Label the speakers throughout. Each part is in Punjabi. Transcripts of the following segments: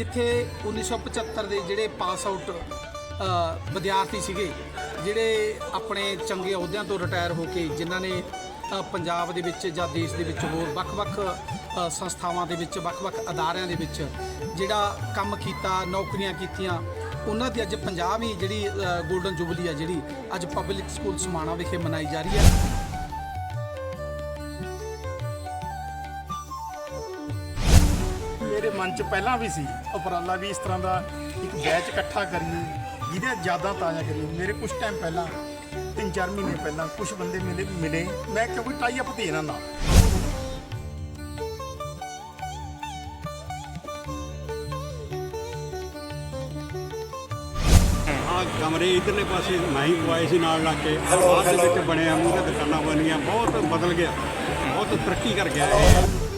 Speaker 1: ਜਿੱਥੇ 1975 ਦੇ ਜਿਹੜੇ ਪਾਸ ਆਊਟ ਵਿਦਿਆਰਥੀ ਸੀਗੇ, ਜਿਹੜੇ ਆਪਣੇ ਚੰਗੇ ਅਹੁਦਿਆਂ ਤੋਂ ਰਿਟਾਇਰ ਹੋ ਕੇ, ਜਿਨ੍ਹਾਂ ਨੇ ਪੰਜਾਬ ਦੇ ਵਿੱਚ ਜਾਂ ਦੇਸ਼ ਦੇ ਵਿੱਚ ਹੋਰ ਵੱਖ-ਵੱਖ ਸੰਸਥਾਵਾਂ ਦੇ ਵਿੱਚ, ਵੱਖ-ਵੱਖ ਅਦਾਰਿਆਂ ਦੇ ਵਿੱਚ ਜਿਹੜਾ ਕੰਮ ਕੀਤਾ, ਨੌਕਰੀਆਂ ਕੀਤੀਆਂ, ਉਹਨਾਂ ਦੀ ਅੱਜ 50ਵੀਂ ਜਿਹੜੀ 골ਡਨ ਜੁਬਲੀ ਆ ਜਿਹੜੀ ਅੱਜ ਪਬਲਿਕ ਸਕੂਲ ਸਮਾਣਾ ਵਿਖੇ ਮਨਾਈ ਜਾ ਰਹੀ ਹੈ।
Speaker 2: ਮੇਰੇ ਮਨ 'ਚ ਪਹਿਲਾਂ ਵੀ ਸੀ ਉਪਰਾਲਾ ਵੀ ਇਸ ਤਰ੍ਹਾਂ ਦਾ ਇੱਕ ਬੈਚ ਇਕੱਠਾ ਕਰੀਏ ਜਿਹਦੇ ਯਾਦਾਂ ਤਾਜ਼ਾ ਕਰੀਏ। ਮੇਰੇ ਕੁਝ ਟਾਈਮ ਪਹਿਲਾਂ ਤਿੰਨ ਚਾਰ ਮਹੀਨੇ ਪਹਿਲਾਂ ਕੁਝ ਬੰਦੇ ਮਿਲੇ ਮਿਲੇ ਮੈਂ ਕਿਉਂਕਿ ਟਾਈ ਅਪ ਤੇ ਇਹਨਾਂ ਨਾਲ।
Speaker 3: ਕਮਰੇ ਇਧਰਲੇ ਪਾਸੇ ਮੈਂ ਹੀ ਪਵਾਏ ਸੀ ਨਾਲ ਲਾ ਕੇ। ਬਾਅਦ ਦੇ ਵਿੱਚ ਬਣਿਆ ਮੂਹਰੇ ਦੁਕਾਨਾਂ ਬਣੀਆਂ ਬਹੁਤ ਬਦਲ ਗਿਆ। ਬਹੁਤ ਤਰੱਕੀ ਕਰ ਗਿਆ ਇਹ।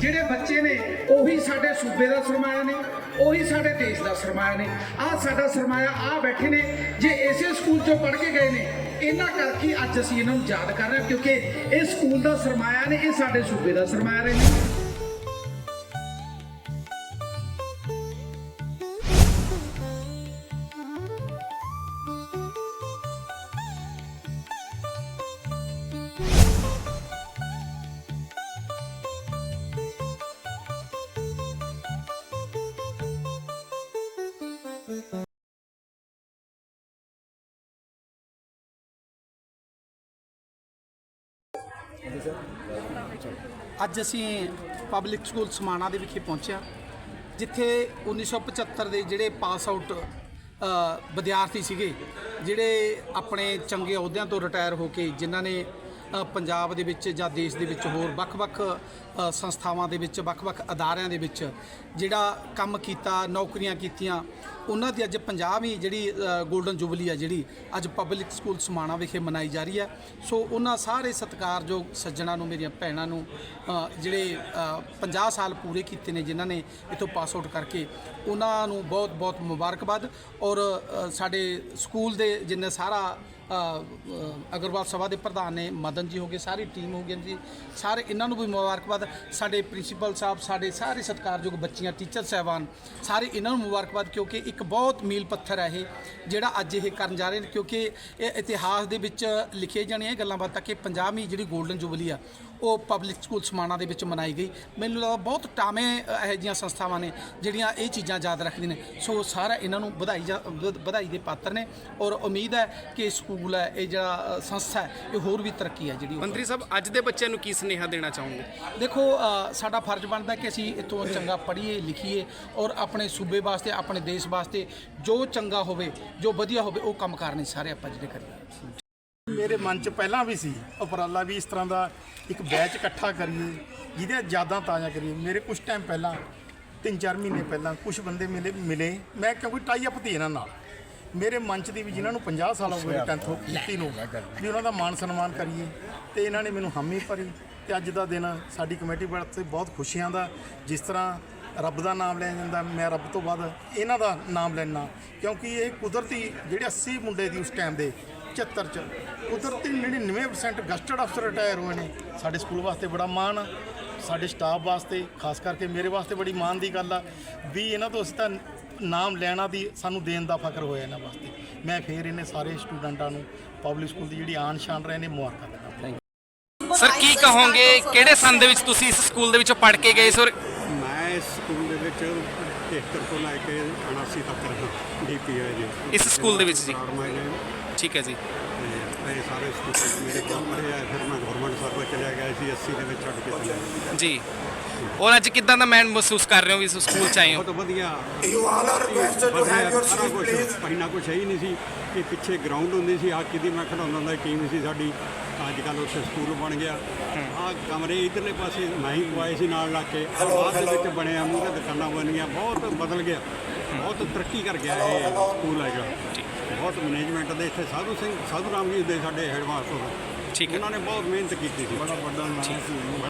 Speaker 4: ਜਿਹੜੇ ਬੱਚੇ ਨੇ, ਉਹੀ ਸਾਡੇ ਸੂਬੇ ਦਾ ਸਰਮਾਇਆ ਨੇ, ਉਹੀ ਸਾਡੇ ਦੇਸ਼ ਦਾ ਸਰਮਾਇਆ ਨੇ। ਆਹ ਸਾਡਾ ਸਰਮਾਇਆ ਆ ਬੈਠੇ ਨੇ, ਜੇ ਇਸੇ ਸਕੂਲ ਚੋਂ ਪੜ੍ਹ ਕੇ ਗਏ ਨੇ, ਇਹਨਾਂ ਕਰਕੇ ਅੱਜ ਅਸੀਂ ਇਹਨਾਂ ਨੂੰ ਯਾਦ ਕਰ ਰਹੇ ਹਾਂ, ਕਿਉਂਕਿ ਇਹ ਸਕੂਲ ਦਾ ਸਰਮਾਇਆ ਨੇ, ਇਹ ਸਾਡੇ ਸੂਬੇ ਦਾ ਸਰਮਾਇਆ ਨੇ।
Speaker 1: ਅੱਜ ਅਸੀਂ ਪਬਲਿਕ ਸਕੂਲ ਸਮਾਣਾ ਦੇ ਵਿਖੇ ਪਹੁੰਚਿਆ ਜਿੱਥੇ 1975 ਦੇ ਜਿਹੜੇ ਪਾਸ ਆਊਟ ਵਿਦਿਆਰਥੀ ਸੀਗੇ, ਜਿਹੜੇ ਆਪਣੇ ਚੰਗੇ ਅਹੁਦਿਆਂ ਤੋਂ ਰਿਟਾਇਰ ਹੋ ਕੇ, ਜਿਨ੍ਹਾਂ ਨੇ ਪੰਜਾਬ ਦੇ ਵਿੱਚ ਜਾਂ ਦੇਸ਼ ਦੇ ਵਿੱਚ ਹੋਰ ਵੱਖ-ਵੱਖ ਸੰਸਥਾਵਾਂ ਦੇ ਵਿੱਚ ਵੱਖ-ਵੱਖ ਅਦਾਰਿਆਂ ਦੇ ਵਿੱਚ ਜਿਹੜਾ ਕੰਮ ਕੀਤਾ ਨੌਕਰੀਆਂ ਕੀਤੀਆਂ ਉਹਨਾਂ ਦੀ ਅੱਜ 50ਵੀਂ ਜਿਹੜੀ 골ਡਨ ਜੁਬਲੀ ਆ ਜਿਹੜੀ ਅੱਜ ਪਬਲਿਕ ਸਕੂਲ ਸਮਾਣਾ ਵਿਖੇ ਮਨਾਈ ਜਾ ਰਹੀ ਹੈ। ਸੋ ਉਹਨਾਂ ਸਾਰੇ ਸਤਿਕਾਰਯੋਗ ਸੱਜਣਾ ਨੂੰ ਮੇਰੀਆਂ ਭੈਣਾਂ ਨੂੰ ਜਿਹੜੇ ਅ, 50 ਸਾਲ ਪੂਰੇ ਕੀਤੇ ਨੇ ਜਿਨ੍ਹਾਂ ਨੇ ਇਥੋਂ ਪਾਸ ਆਊਟ ਕਰਕੇ ਉਹਨਾਂ ਨੂੰ ਬਹੁਤ ਬਹੁਤ ਮੁਬਾਰਕਬਾਦ ਔਰ ਸਾਡੇ ਸਕੂਲ ਦੇ ਜਿੰਨੇ ਸਾਰਾ ਅਗਰਵਾਲ ਸਭਾ ਦੇ ਪ੍ਰਧਾਨ ਨੇ ਮਦਨ ਜੀ ਹੋ ਗਏ, ਸਾਰੀ ਟੀਮ ਹੋ ਗਈ ਜੀ। ਸਾਰੇ ਇਹਨਾਂ ਨੂੰ ਵੀ ਮੁਬਾਰਕਬਾਦ। ਸਾਡੇ ਪ੍ਰਿੰਸੀਪਲ ਸਾਹਿਬ, ਸਾਡੇ ਸਾਰੇ ਸਤਿਕਾਰਯੋਗ ਬੱਚੀਆਂ ਟੀਚਰ ਸਹਿਬਾਨ, ਸਾਰੇ ਇਹਨਾਂ ਨੂੰ ਮੁਬਾਰਕਬਾਦ ਕਿਉਂਕਿ ਇੱਕ ਬਹੁਤ ਮੀਲ ਪੱਥਰ ਹੈ ਇਹ, ਜਿਹੜਾ ਅੱਜ ਇਹ ਕਰਨ ਜਾ ਰਹੇ ਨੇ। ਕਿਉਂਕਿ ਇਹ ਇਤਿਹਾਸ ਦੇ ਵਿੱਚ ਲਿਖੇ ਜਾਣੇ ਇਹ ਗੱਲਾਂ ਬਾਤਾਂ ਕਿ 50ਵੀਂ ਜਿਹੜੀ 골ਡਨ ਜੁਬਲੀ ਆ ਉਹ ਪਬਲਿਕ ਸਕੂਲ ਸਮਾਣਾ ਦੇ ਵਿੱਚ ਮਨਾਈ ਗਈ। ਮੈਨੂੰ ਲੱਗਦਾ ਬਹੁਤ ਟਾਵੇਂ ਇਹੋ ਜਿਹੀਆਂ ਸੰਸਥਾਵਾਂ ਨੇ ਜਿਹੜੀਆਂ ਇਹ ਚੀਜ਼ਾਂ ਯਾਦ ਰੱਖਦੀਆਂ ਨੇ। ਸੋ ਸਾਰਾ ਇਹਨਾਂ ਨੂੰ ਵਧਾਈ ਵਧਾਈ ਦੇ ਪਾਤਰ ਨੇ ਔਰ ਉਮੀਦ ਹੈ ਕਿ ਸਕੂਲ ਹੈ ਇਹ ਜਿਹੜਾ ਸੰਸਥਾ ਹੈ ਇਹ ਹੋਰ ਵੀ ਤਰੱਕੀ ਹੈ ਜਿਹੜੀ
Speaker 5: ਮੰਤਰੀ ਸਾਹਿਬ ਅੱਜ ਦੇ ਬੱਚਿਆਂ ਨੂੰ ਕੀ ਸੁਨੇਹਾ ਦੇਣਾ ਚਾਹੋਗੇ?
Speaker 1: ਦੇਖੋ ਸਾਡਾ ਫਰਜ਼ ਬਣਦਾ ਕਿ ਅਸੀਂ ਇੱਥੋਂ ਚੰਗਾ ਪੜ੍ਹੀਏ ਲਿਖੀਏ ਔਰ ਆਪਣੇ ਸੂਬੇ ਵਾਸਤੇ ਆਪਣੇ ਦੇਸ਼ ਵਾਸਤੇ ਜੋ ਚੰਗਾ ਹੋਵੇ ਜੋ ਵਧੀਆ ਹੋਵੇ ਉਹ ਕੰਮ ਕਰਨੇ ਸਾਰੇ ਆਪਾਂ ਜਿਹੜੇ ਕਰੀਏ।
Speaker 2: ਮੇਰੇ ਮਨ 'ਚ ਪਹਿਲਾਂ ਵੀ ਸੀ, ਉਪਰਾਲਾ ਵੀ ਇਸ ਤਰ੍ਹਾਂ ਦਾ ਇੱਕ ਬੈਚ ਇਕੱਠਾ ਕਰੀਏ, ਜਿਹਦੇ ਯਾਦਾਂ ਤਾਜ਼ਾ ਕਰੀਏ। ਮੇਰੇ ਕੁਝ ਟਾਈਮ ਪਹਿਲਾਂ, ਤਿੰਨ ਚਾਰ ਮਹੀਨੇ ਪਹਿਲਾਂ ਕੁਝ ਬੰਦੇ ਮਿਲੇ ਮਿਲੇ। ਮੈਂ ਕਿਉਂਕਿ ਟਾਈ ਅਪ ਤੇ ਇਹਨਾਂ ਨਾਲ। ਮੇਰੇ ਮਨ 'ਚ ਦੀ ਵੀ ਜਿਨ੍ਹਾਂ ਨੂੰ 50 ਸਾਲ ਹੋ ਗਏ 10th ਕੀਤੀ ਨੂੰ ਵੀ ਉਹਨਾਂ ਦਾ ਮਾਣ ਸਨਮਾਨ ਕਰੀਏ। ਤੇ ਇਹਨਾਂ ਨੇ ਮੈਨੂੰ ਹਾਮੀ ਭਰੀ। ਤੇ ਅੱਜ ਦਾ ਦਿਨ ਸਾਡੀ ਕਮੇਟੀ ਵਾਸਤੇ ਬਹੁਤ ਖੁਸ਼ੀਆਂ ਦਾ, ਜਿਸ ਤਰ੍ਹਾਂ ਰੱਬ ਦਾ ਨਾਮ ਲਿਆ ਜਾਂਦਾ, ਮੈਂ ਰੱਬ ਤੋਂ ਬਾਅਦ ਇਹਨਾਂ ਦਾ ਨਾਮ ਲੈਣਾ ਕਿਉਂਕਿ ਇਹ ਕੁਦਰਤੀ ਜਿਹੜੇ 80 ਮੁੰਡੇ ਦੀ ਉਸ ਟਾਈਮ ਦੇ 75 ਚ। ਕੁਦਰਤੀ 99% ਗਸਟਡ ਅਫਸਰ ਰਿਟਾਇਰ ਹੋਏ ਨੇ ਸਾਡੇ ਸਕੂਲ ਵਾਸਤੇ ਬੜਾ ਮਾਣ ਆ। ਸਾਡੇ ਸਟਾਫ ਵਾਸਤੇ ਖਾਸ ਕਰਕੇ ਮੇਰੇ ਵਾਸਤੇ ਬੜੀ ਮਾਣ ਦੀ ਗੱਲ ਆ ਵੀ ਇਹਨਾਂ ਤੋਂ ਅਸੀਂ ਤਾਂ ਨਾਮ ਲੈਣਾ ਦੀ ਸਾਨੂੰ ਦੇਣ ਦਾ ਫਖਰ ਹੋਇਆ ਇਹਨਾਂ ਵਾਸਤੇ। ਮੈਂ ਫੇਰ ਇਹਨੇ ਸਾਰੇ ਸਟੂਡੈਂਟਾਂ ਨੂੰ ਪਬਲਿਕ ਸਕੂਲ ਦੀ ਜਿਹੜੀ ਆਨ ਸ਼ਾਨ ਰਹੇ ਨੇ ਮੁਬਾਰਕਾਂ ਦਿੰਦਾ
Speaker 5: ਸਰ ਕੀ ਕਹੋਗੇ? ਕਿਹੜੇ ਸੰਨ ਦੇ ਵਿੱਚ ਤੁਸੀਂ ਇਸ ਸਕੂਲ ਦੇ ਵਿੱਚੋਂ ਪੜ੍ਹ ਕੇ ਗਏ ਸਰ
Speaker 3: ਮੈਂ ਇਸ ਸਕੂਲ ਦੇ ਵਿੱਚ 73 ਤੋਂ ਲੈ ਕੇ 79 ਤੱਕ ਰਹਾ ਡੀਪੀਆਈ ਜੀ।
Speaker 5: ਇਸ ਸਕੂਲ ਦੇ ਵਿੱਚ ਜੀ? ਠੀਕ ਹੈ ਜੀ।
Speaker 3: ਇਹ ਸਾਰੇ ਸਟੂਡੈਂਟ ਮੇਰੇ ਕੋਲ ਪੜ੍ਹੇ ਆ ਫਿਰ ਮੈਂ ਗਵਰਨਮੈਂਟ ਸਰਵਿਸ ਚਲਿਆ ਗਿਆ ਸੀ 80 ਦੇ ਵਿੱਚ ਛੱਡ ਕੇ ਚਲਿਆ ਗਿਆ
Speaker 5: ਜੀ। ਔਰ ਅੱਜ ਕਿਦਾਂ ਦਾ ਮੈਂ ਮਹਿਸੂਸ ਕਰ ਰਹੇ ਹੋ ਵੀ ਸਕੂਲ ਚ ਆਏ ਹੋ?
Speaker 3: ਬਹੁਤ ਵਧੀਆ।
Speaker 6: Are requested to have your
Speaker 3: ਸਾਰਾ
Speaker 6: seat,
Speaker 3: ਕੁਛ
Speaker 6: please.
Speaker 3: ਪਹਿਲਾਂ ਕੁਛ ਹੈ ਹੀ ਨਹੀਂ ਸੀ ਕਿ ਪਿੱਛੇ ਗਰਾਊਂਡ ਹੁੰਦੀ ਸੀ ਹਾਕੀ ਦੀ ਮੈਂ ਖਿਡਾਉਂਦਾ ਹੁੰਦਾ ਟੀਮ ਸੀ ਸਾਡੀ ਅੱਜ ਕੱਲ ਉੱਥੇ ਸਕੂਲ ਬਣ ਗਿਆ। ਆ ਕਮਰੇ ਇਧਰਲੇ ਪਾਸੇ ਮੈਂ ਹੀ ਪਵਾਏ ਸੀ ਨਾਲ ਲਾ ਕੇ ਬਾਅਦ ਦੇ ਵਿੱਚ ਬਣਿਆ ਮੂਹਰੇ ਦੁਕਾਨਾਂ ਬਣੀਆਂ ਬਹੁਤ ਬਦਲ ਗਿਆ ਬਹੁਤ ਤਰੱਕੀ ਕਰ ਗਿਆ ਇਹ ਸਕੂਲ ਹੈਗਾ। ਬਹੁਤ ਮੈਨੇਜਮੈਂਟ ਦੇ ਇੱਥੇ ਸਾਧੂ ਸਿੰਘ ਸਾਧੂ ਰਾਮ ਜੀ ਦੇ ਸਾਡੇ ਹੈਡਮਾਸਟਰ
Speaker 5: ਠੀਕ ਹੈ।
Speaker 3: ਉਹਨਾਂ ਨੇ ਬਹੁਤ ਮਿਹਨਤ ਕੀਤੀ ਸੀ। ਬੜਾ ਵੱਡਾ ਨਾਮ ਸੀ।